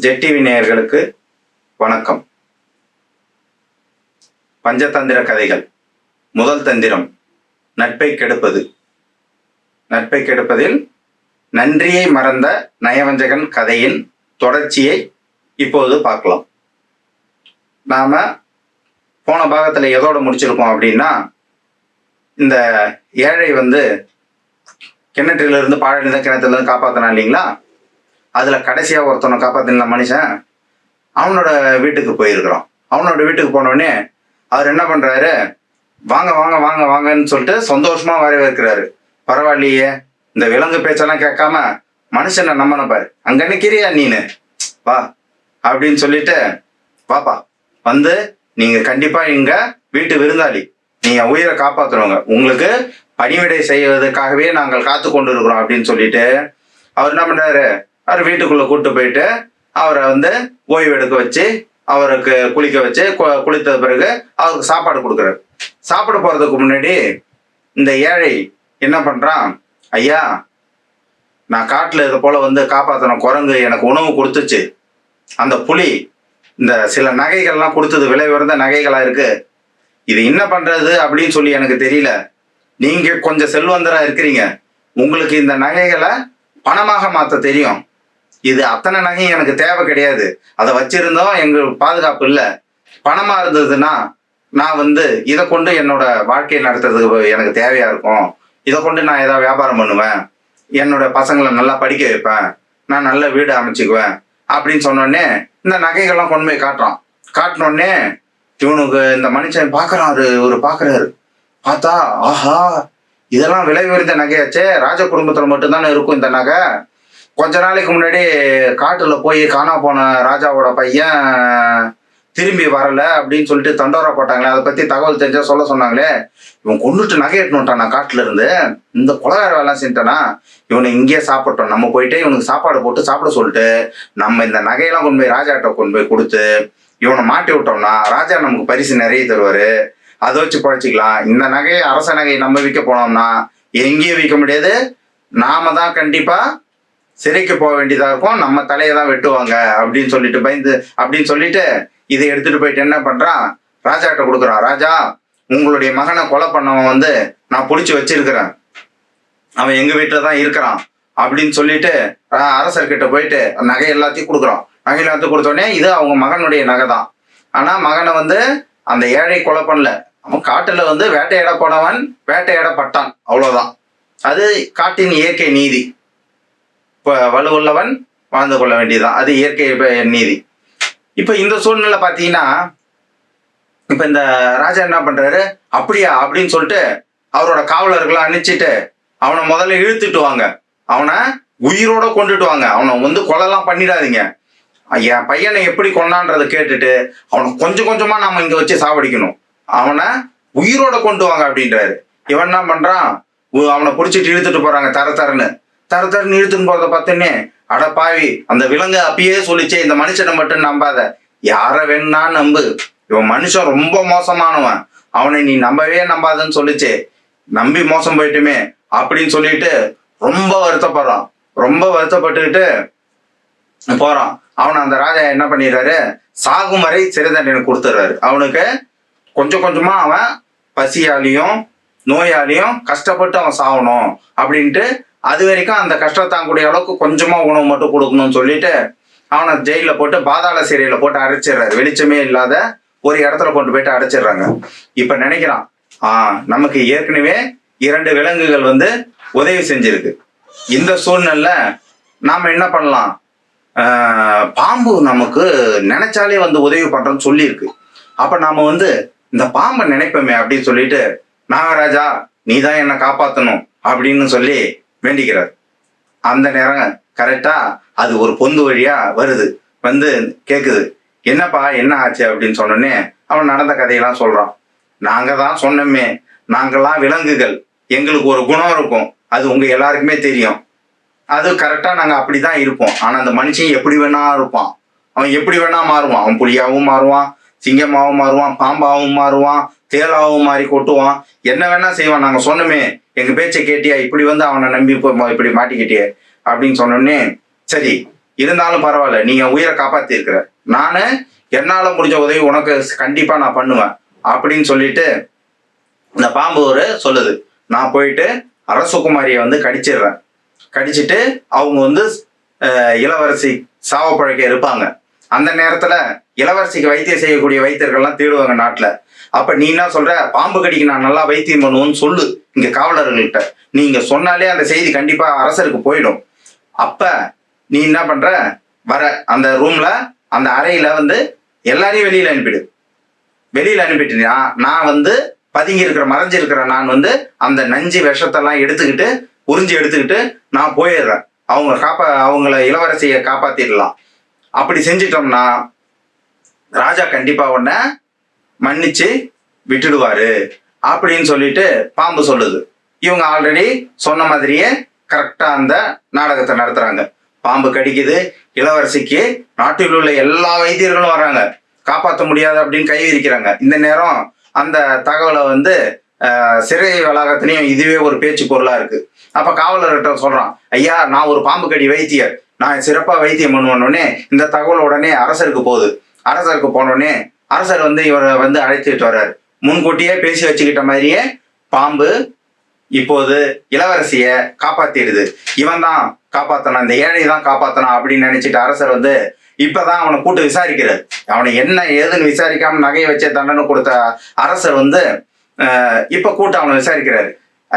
ஜெட்டிவி நேயர்களுக்கு வணக்கம். பஞ்சதந்திர கதைகள். முதல் தந்திரம் நட்பை கெடுப்பது. நட்பை கெடுப்பதில் நன்றியை மறந்த நயவஞ்சகன் கதையின் தொடர்ச்சியை இப்போது பார்க்கலாம். நாம போன பாகத்துல எதோடு முடிச்சிருக்கோம் அப்படின்னா இந்த ஏழை வந்து கிணற்றிலிருந்து பாழடைந்த கிணத்துல இருந்து இல்லைங்களா? அதில் கடைசியாக ஒருத்தனை காப்பாற்றின மனுஷன் அவனோட வீட்டுக்கு போயிருக்கிறான். அவனோட வீட்டுக்கு போனோடனே அவர் என்ன பண்ணுறாரு வாங்க வாங்க வாங்க வாங்கன்னு சொல்லிட்டு சந்தோஷமாக வரவேற்கிறாரு. பரவாயில்லையே இந்த விலங்கு பேச்செல்லாம் கேட்காம மனுஷனை நம்மன பாரு. அங்கே நிற்கிறியா நீனு? வா அப்படின்னு சொல்லிட்டு வாப்பா வந்து நீங்கள் கண்டிப்பாக இங்கே வீட்டு விருந்தாளி. நீங்கள் உயிரை காப்பாற்றுறவங்க உங்களுக்கு பணிவிடை செய்வதற்காகவே நாங்கள் காத்து கொண்டு இருக்கிறோம் அப்படின்னு சொல்லிட்டு அவர் என்ன பண்ணுறாரு அவர் வீட்டுக்குள்ள கூட்டு போயிட்டு அவரை வந்து ஓய்வு எடுக்க வச்சு அவருக்கு குளிக்க வச்சு கு- குளித்த பிறகு அவருக்கு சாப்பாடு கொடுக்குறாரு. சாப்பிட போறதுக்கு முன்னாடி இந்த ஏழை என்ன பண்றான்? ஐயா நான் காட்டில் இது போல வந்து காப்பாத்தின குரங்கு எனக்கு உணவு கொடுத்துச்சு. அந்த புலி இந்த சில நகைகள்லாம் கொடுத்தது விலை உயர்ந்த நகைகளா இருக்கு. இது என்ன பண்றது அப்படின்னு சொல்லி எனக்கு தெரியல. நீங்க கொஞ்சம் செல்வந்தரா இருக்கிறீங்க. உங்களுக்கு இந்த நகைகளை பணமாக மாற்ற தெரியும். இது அத்தனை நகை எனக்கு தேவை கிடையாது. அதை வச்சிருந்தோம் எங்க பாதுகாப்பு இல்லை. பணமா இருந்ததுன்னா நான் வந்து இதை கொண்டு என்னோட வாழ்க்கையை நடத்துறதுக்கு எனக்கு தேவையா இருக்கும். இதை கொண்டு நான் ஏதாவது வியாபாரம் பண்ணுவேன். என்னோட பசங்களை நல்லா படிக்க வைப்பேன். நான் நல்ல வீடு அமைச்சுக்குவேன் அப்படின்னு சொன்னோடனே இந்த நகைகள்லாம் கொண்டு போய் காட்டுறான். காட்டினோடனே இவனுக்கு இந்த மனுஷன் பார்க்கறாரு ஒரு பார்க்கறாரு பார்த்தா ஆஹா இதெல்லாம் விலை உயர்ந்த நகையாச்சே. ராஜ குடும்பத்துல மட்டும்தானே இருக்கும் இந்த நகை. கொஞ்ச நாளைக்கு முன்னாடி காட்டுல போய் காணா போன ராஜாவோட பையன் திரும்பி வரல அப்படின்னு சொல்லிட்டு தண்டோரா போட்டாங்களே. அதை பத்தி தகவல் தெரிஞ்சா சொல்ல சொன்னாங்களே. இவன் கொண்டுட்டு நகை எட்டுனுட்டான் காட்டுல இருந்து. இந்த கொலகார வேலை செஞ்சிட்டனா? இவனை இங்கேயே சாப்பிட்டோம். நம்ம போயிட்டு இவனுக்கு சாப்பாடு போட்டு சாப்பிட சொல்லிட்டு நம்ம இந்த நகையெல்லாம் கொண்டு போய் ராஜாட்ட கொண்டு போய் கொடுத்து இவனை மாட்டி விட்டோம்னா ராஜா நமக்கு பரிசு நிறைய தருவாரு. அதை வச்சு பழச்சிக்கலாம். இந்த நகையை அரச நகையை நம்ம விற்க போனோம்னா எங்கேயும் விற்க முடியாது. நாம தான் கண்டிப்பா சிறைக்கு போக வேண்டியதா இருக்கும். நம்ம தலையை தான் வெட்டுவாங்க. அப்படின்னு சொல்லிட்டு பயந்து அப்படின்னு சொல்லிட்டு இதை எடுத்துட்டு போயிட்டு என்ன பண்றான்? ராஜாட்ட கொடுக்குறான். ராஜா உங்களுடைய மகனை கொலை பண்ணவன் வந்து நான் பிடிச்சி வச்சிருக்கிறேன். அவன் எங்க வீட்டில் தான் இருக்கிறான். அப்படின்னு சொல்லிட்டு அரசர்கிட்ட போயிட்டு நகை எல்லாத்தையும் கொடுக்குறான். நகை எல்லாத்தையும் கொடுத்தோடனே இது அவங்க மகனுடைய நகை தான். ஆனா மகனை வந்து அந்த ஏழை கொலை பண்ணல. அவன் காட்டுல வந்து வேட்டையாட போனவன் வேட்டையாடப்பட்டான். அவ்வளவுதான். அது காட்டின் இயற்கை நீதி. வலுவுள்ளவன் வாழ்ந்து கொள்ள வேண்டியதுதான். அது இயற்கை நீதி. இப்போ இந்த சூழ்நிலை பார்த்தீங்கன்னா இப்போ இந்த ராஜா என்ன பண்ணுறாரு அப்படியா அப்படின்னு சொல்லிட்டு அவரோட காவலர்களை அனுப்பிச்சிட்டு அவனை முதல்ல இழுத்துட்டு வாங்க. அவனை உயிரோட கொண்டுட்டு வாங்க. அவனை வந்து கொலைலாம் பண்ணிடாதீங்க. என் பையனை எப்படி கொண்டான்றதை கேட்டுட்டு அவனை கொஞ்சம் கொஞ்சமா நம்ம இங்க வச்சு சாவடிக்கணும். அவனை உயிரோட கொண்டு வாங்க அப்படின்றாரு. இவன் என்ன பண்றான்? அவனை பிடிச்சிட்டு இழுத்துட்டு போறாங்க தர தரன்னு. தர தரன்னு இழுத்துன்னு போறத பார்த்தோன்னே அட பாவி அந்த விலங்கு அப்பயே சொல்லிச்சே இந்த மனுஷனை மட்டும் நம்பாத. யார வேணா நம்பு. இவன் மனுஷன் ரொம்ப மோசமானவன். அவனை நீ நம்பவே நம்பாதன்னு சொல்லிச்சே. நம்பி மோசம் போயிட்டுமே அப்படின்னு சொல்லிட்டு ரொம்ப வருத்தப்படுறான். ரொம்ப வருத்தப்பட்டுக்கிட்டு போறான். அவன் அந்த ராஜா என்ன பண்ணிடுறாரு? சாகும் வரை சிறை தண்டனை கொடுத்துட்றாரு. அவனுக்கு கொஞ்சம் கொஞ்சமா அவன் பசியாலையும் நோயாலையும் கஷ்டப்பட்டு அவன் சாகணும் அப்படின்ட்டு அது வரைக்கும் அந்த கஷ்டத்தாங்கக்கூடிய அளவுக்கு கொஞ்சமா உணவு மட்டும் கொடுக்கணும்னு சொல்லிட்டு அவனை ஜெயிலில் போட்டு பாதாள சிறையில் போட்டு அடைச்சிடுறாரு. வெளிச்சமே இல்லாத ஒரு இடத்துல கொண்டு போயிட்டு அடைச்சிடுறாங்க. இப்போ நினைக்கிறான் ஆ நமக்கு ஏற்கனவே இரண்டு விலங்குகள் வந்து உதவி செஞ்சிருக்கு. இந்த சூழ்நிலை நாம் என்ன பண்ணலாம்? பாம்பு நமக்கு நினைச்சாலே வந்து உதவி பண்ணுறோம்னு சொல்லியிருக்கு. அப்போ நாம் வந்து இந்த பாம்பை நினைப்போமே அப்படின்னு சொல்லிட்டு நாகராஜா நீ தான் என்னை காப்பாற்றணும் அப்படின்னு சொல்லி வேண்டிக்கிறார். அந்த நேரம் கரெக்டா அது ஒரு பொந்து வழியா வருது. வந்து கேக்குது. என்னப்பா என்ன ஆச்சு அப்படின்னு சொன்னோடனே அவன் நடந்த கதையெல்லாம் சொல்றான். நாங்க தான் சொன்னோமே நாங்கெல்லாம் விலங்குகள். எங்களுக்கு ஒரு குணம் இருக்கும். அது உங்க எல்லாருக்குமே தெரியும். அது கரெக்டா நாங்க அப்படிதான் இருப்போம். ஆனா அந்த மனுஷன் எப்படி வேணா இருப்பான். அவன் எப்படி வேணா மாறுவான். அவன் புலியாவும் மாறுவான் சிங்கமாவும் மாறுவான் பாம்பாவும் மாறுவான் தேலாவும் மாறி கொட்டுவான். என்ன வேணா செய்வான். நாங்க சொன்னோமே எங்க பேச்சை கேட்டியா? இப்படி வந்து அவனை நம்பி இப்போ இப்படி மாட்டிக்கிட்டியே? அப்படின்னு சொன்னோடனே சரி இருந்தாலும் பரவாயில்ல நீங்கள் உயிரை காப்பாத்தி இருக்கிற நானு என்னால முடிஞ்ச உதவி உனக்கு கண்டிப்பா நான் பண்ணுவேன் அப்படின்னு சொல்லிட்டு இந்த பாம்பு ஒரு சொல்லுது. நான் போயிட்டு அரசகுமாரியை வந்து கடிச்சிடுறேன். கடிச்சிட்டு அவங்க வந்து இளவரசி சாவ பழக்க இருப்பாங்க. அந்த நேரத்துல இளவரசிக்கு வைத்தியம் செய்யக்கூடிய வைத்தியர்கள்லாம் தேடுவாங்க நாட்டுல. அப்ப நீ என்ன சொல்ற? பாம்பு கடிக்கு நான் நல்லா வைத்தியம் பண்ணுவோம்னு சொல்லு. இங்க காவலர்கள்கிட்ட நீங்க சொன்னாலே அந்த செய்தி கண்டிப்பா அரசருக்கு போயிடும். அப்ப நீ என்ன பண்ற? வர. அந்த ரூம்ல அந்த அறையில வந்து எல்லாரையும் வெளியில அனுப்பிடு. வெளியில அனுப்பிட்டீங்கன்னா நான் வந்து பதுங்கி இருக்கிற மறைஞ்சு இருக்கிற நான் வந்து அந்த நஞ்சு விஷத்தெல்லாம் எடுத்துக்கிட்டு உறிஞ்சி எடுத்துக்கிட்டு நான் போயிடுறேன். அவங்க காப்பா அவங்கள இளவரசியை காப்பாத்திடலாம். அப்படி செஞ்சிட்டோம்னா ராஜா கண்டிப்பா உடனே மன்னிச்சு விட்டுடுவாரு அப்படின்னு சொல்லிட்டு பாம்பு சொல்லுது. இவங்க ஆல்ரெடி சொன்ன மாதிரியே கரெக்டா அந்த நாடகத்தை நடத்துறாங்க. பாம்பு கடிக்குது இளவரசிக்கு நாட்டில் உள்ள எல்லா வைத்தியர்களும் வர்றாங்க. காப்பாற்ற முடியாது அப்படின்னு கை விரிக்கிறாங்க. இந்த நேரம் அந்த தகவலை வந்து சிறை வளாகத்திலையும் இதுவே ஒரு பேச்சு பொருளா இருக்கு. அப்ப காவலர்கிட்ட சொல்றான் ஐயா நான் ஒரு பாம்பு கடி வைத்தியர். நான் சிறப்பா வைத்தியம் பண்ணுவேன்னொடனே இந்த தகவல் உடனே அரசருக்கு போகுது. அரசருக்கு போனோடனே அரசர் வந்து இவரை வந்து அழைத்துட்டு வர்றாரு. முன்கூட்டியே பேசி வச்சுக்கிட்ட மாதிரியே பாம்பு இப்போது இளவரசிய காப்பாத்திடுது. இவன் தான் காப்பாத்தனான் இந்த ஏழை தான் காப்பாத்தனான் அப்படின்னு நினைச்சிட்டு அரசர் வந்து இப்பதான் அவனை கூட்டு விசாரிக்கிறார். அவனை என்ன ஏதுன்னு விசாரிக்காம நகையை வச்சே தண்டனை கொடுத்த அரசர் வந்து இப்ப கூட்டு அவனை விசாரிக்கிறாரு.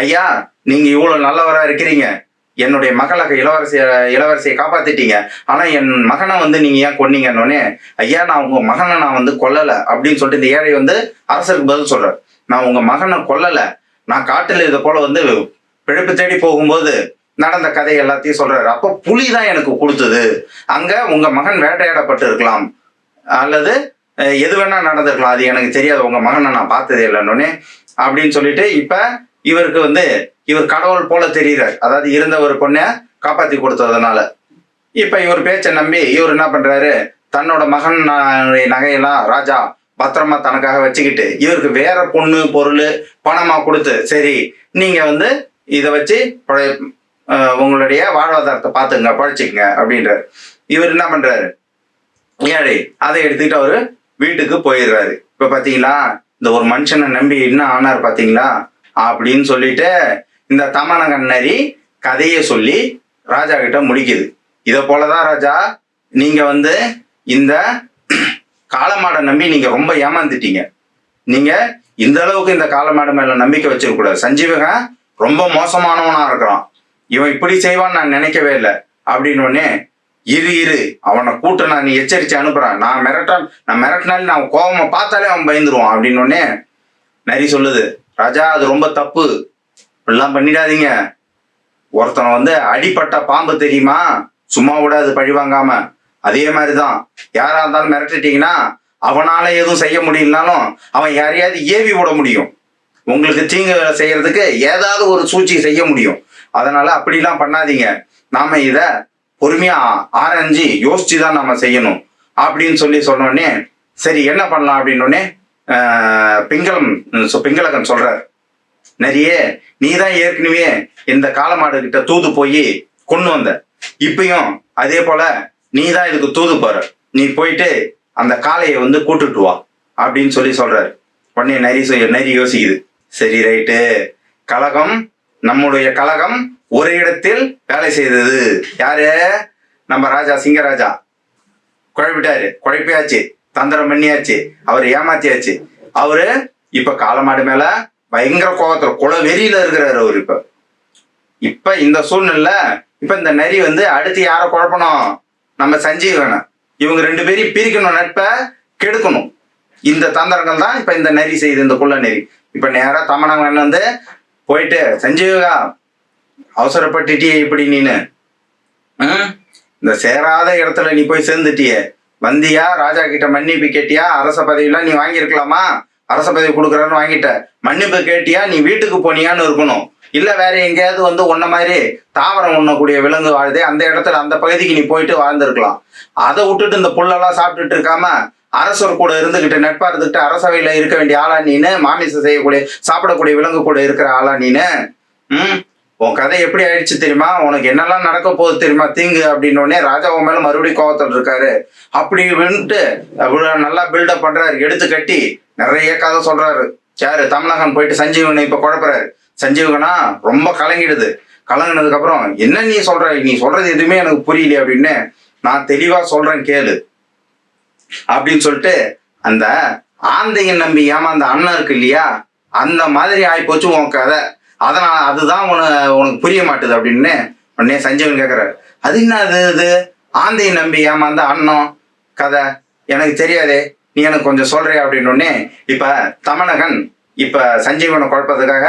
ஐயா நீங்க இவ்வளவு நல்லவரா இருக்கிறீங்க. என்னுடைய மகளை இளவரசிய இளவரசியை காப்பாத்திட்டீங்க. ஆனா என் மகனை வந்து நீங்க ஏன் கொன்னீங்கன்னொடனே ஐயா நான் உங்க மகனை நான் வந்து கொல்லல அப்படின்னு சொல்லிட்டு இந்த ஏழை வந்து அரசருக்கு பதில் சொல்றார். நான் உங்க மகனை கொல்லல. நான் காட்டுல இதை போல வந்து பிழைப்பு தேடி போகும்போது நடந்த கதை எல்லாத்தையும் சொல்றாரு. அப்போ புலி தான் எனக்கு கொடுத்தது. அங்க உங்க மகன் வேட்டையாடப்பட்டு இருக்கலாம் அல்லது எது வேணா நடந்திருக்கலாம். அது எனக்கு தெரியாது. உங்க மகனை நான் பார்த்ததே இல்லைன்னொன்னே அப்படின்னு சொல்லிட்டு இப்ப இவருக்கு வந்து இவர் கடவுள் போல தெரியுறார் அதாவது இருந்த ஒரு பொண்ணை காப்பாற்றி கொடுத்ததுனால. இப்போ இவர் பேச்சை நம்பி இவர் என்ன பண்ணுறாரு தன்னோட மகன் நகையெல்லாம் ராஜா பத்திரமா தனக்காக வச்சுக்கிட்டு இவருக்கு வேற பொண்ணு பொருள் பணமாக கொடுத்து சரி நீங்கள் வந்து இதை வச்சு பழைய உங்களுடைய வாழ்வாதாரத்தை பார்த்துங்க பழச்சிக்கங்க அப்படின்றாரு. இவர் என்ன பண்ணுறாரு ஏழை அதை எடுத்துக்கிட்டு அவர் வீட்டுக்கு போயிடுறாரு. இப்போ பார்த்தீங்களா இந்த ஒரு மனுஷனை நம்பி என்ன ஆனார் பார்த்தீங்களா அப்படின்னு சொல்லிட்டு இந்த தமனகன் கதையை சொல்லி ராஜா கிட்ட முடிக்குது. இதை போலதான் ராஜா நீங்க வந்து இந்த காலமாடை நம்பி நீங்க ரொம்ப ஏமாந்துட்டீங்க. நீங்க இந்த அளவுக்கு இந்த காலமாடு மேல நம்பிக்கை வச்சிருக்கூடாது சஞ்சீவகன் ரொம்ப மோசமானவனா இருக்கிறான். இவன் இப்படி செய்வான்னு நான் நினைக்கவே இல்லை. அப்படின்னு உடனே இரு இரு அவனை கூட்ட நான் நீ எச்சரிச்சு அனுப்புறேன். நான் மிரட்டால் நான் மிரட்டினாலும் நான் கோபமா பார்த்தாலே அவன் பயந்துருவான். அப்படின்னு உடனே நரி சொல்லுது. ராஜா அது ரொம்ப தப்பு. இப்படிலாம் பண்ணிடாதீங்க. ஒருத்தன் வந்து அடிப்பட்ட பாம்பு தெரியுமா? சும்மா விட அது பழி வாங்காம. அதே மாதிரிதான். யாரா இருந்தாலும் மிரட்டிட்டீங்கன்னா அவனால எதுவும் செய்ய முடியலனாலும் அவன் யாரையாவது ஏவி விட முடியும். உங்களுக்கு தீங்கு செய்யறதுக்கு ஏதாவது ஒரு சூழ்ச்சி செய்ய முடியும். அதனால அப்படிலாம் பண்ணாதீங்க. நாம இத பொறுமையா ஆராய்ஞ்சு யோசிச்சு தான் நாம செய்யணும். அப்படின்னு சொல்லி சொன்னோடனே சரி என்ன பண்ணலாம் அப்படின்னோடனே பிங்களம் பிங்களகன் சொல்றார். நிறைய நீ தான் ஏற்கனவே இந்த காலமாடு கிட்ட தூது போய் கொண்டு வந்த. இப்பயும் அதே போல நீ தான் இதுக்கு தூது போற. நீ போயிட்டு அந்த காளையை வந்து கூட்டுட்டு வா அப்படின்னு சொல்லி சொல்றாரு. உடனே நரி நரி யோசிக்குது. சரி ரைட்டு. கழகம் நம்முடைய கழகம் ஒரு இடத்தில் வேலை செய்தது. யாரு? நம்ம ராஜா சிங்கராஜா. குழப்பிட்டாரு. குழப்பியாச்சு. தந்திரம் பண்ணியாச்சு. அவர் ஏமாத்தியாச்சு. அவரு இப்ப காலமாடு மேல பயங்கர கோபத்துல குல வெறியில இருக்கிறாரு அவர் இப்ப. இப்ப இந்த சூழ்நிலை இப்ப இந்த நரி வந்து அடுத்து யாரை குழப்பணும்? நம்ம சஞ்சீவனை இவங்க ரெண்டு பேரையும் பிரிக்கணும் நட்பை கெடுக்கணும். இந்த தந்திரங்கள் தான் இப்ப இந்த நரி செய்யுது இந்த குள்ள நெறி. இப்ப நேரா தமனவன் வந்து போயிட்டு சஞ்சீவகா அவசரப்பட்டுட்டியே இப்படி நீனு. ம்? இந்த சேராத இடத்துல நீ போய் சேர்ந்துட்டியே. வந்தியா? ராஜா கிட்ட மன்னிப்பு கேட்டியா? அரச பதவியெல்லாம் நீ வாங்கியிருக்கலாமா? அரச பதவி கொடுக்குறன்னு வாங்கிட்ட. மன்னிப்பு கேட்டியா? நீ வீட்டுக்கு போனியான்னு இருக்கணும். இல்லை வேற எங்கேயாவது வந்து உன்ன மாதிரி தாவரம் உண்ணக்கூடிய விலங்கு வாழுதே அந்த இடத்துல அந்த பகுதிக்கு நீ போயிட்டு வாழ்ந்துருக்கலாம். அதை விட்டுட்டு இந்த புல்லெல்லாம் சாப்பிட்டுட்டு இருக்காம அரசர் கூட இருந்துகிட்டு நட்பா இருந்துகிட்டு அரசவையில இருக்க வேண்டிய ஆளா நீனு மாமிசம் செய்யக்கூடிய சாப்பிடக்கூடிய விலங்கு கூட இருக்கிற ஆளா நீனு? ம்? உன் கதை எப்படி ஆயிடுச்சு தெரியுமா? உனக்கு என்னெல்லாம் நடக்க போகுது தெரியுமா? தீங்கு அப்படின்னு உடனே ராஜா உன் மேல மறுபடியும் கோவத்தில் இருக்காரு. அப்படி வந்துட்டு அவ்வளோ நல்லா பில்டப் பண்றாரு. எடுத்து கட்டி நிறைய கதை சொல்றாரு. யாரு? தமிழகன் போயிட்டு சஞ்சீவனை இப்ப குழப்பறாரு. சஞ்சீவகனா ரொம்ப கலங்கிடுது. கலங்கினதுக்கு அப்புறம் என்ன நீ சொல்ற? நீ சொல்றது எதுவுமே எனக்கு புரியல அப்படின்னு நான் தெளிவா சொல்றேன் கேளு. அப்படின்னு சொல்லிட்டு அந்த ஆந்தையன் நம்பி ஏமாந்த அண்ணன் இருக்கு இல்லையா? அந்த மாதிரி ஆகிப்போச்சு உன் கதை. அதனால் அதுதான் உன உனக்கு புரிய மாட்டுது அப்படின்னு உடனே சஞ்சீவன் கேட்குறாரு அது என்ன அது இது? ஆந்தையை நம்பி ஏமாந்த அண்ணன் கதை. எனக்கு தெரியாதே நீ எனக்கு கொஞ்சம் சொல்றியா அப்படின்னு உடனே இப்ப தமிழகன் இப்போ சஞ்சீவனை குழப்பத்துக்காக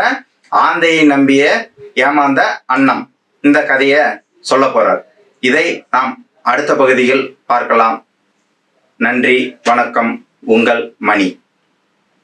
ஆந்தையை நம்பிய ஏமாந்த அண்ணம் இந்த கதையை சொல்ல போறார். இதை நாம் அடுத்த பகுதியில் பார்க்கலாம். நன்றி வணக்கம் உங்கள் மணி.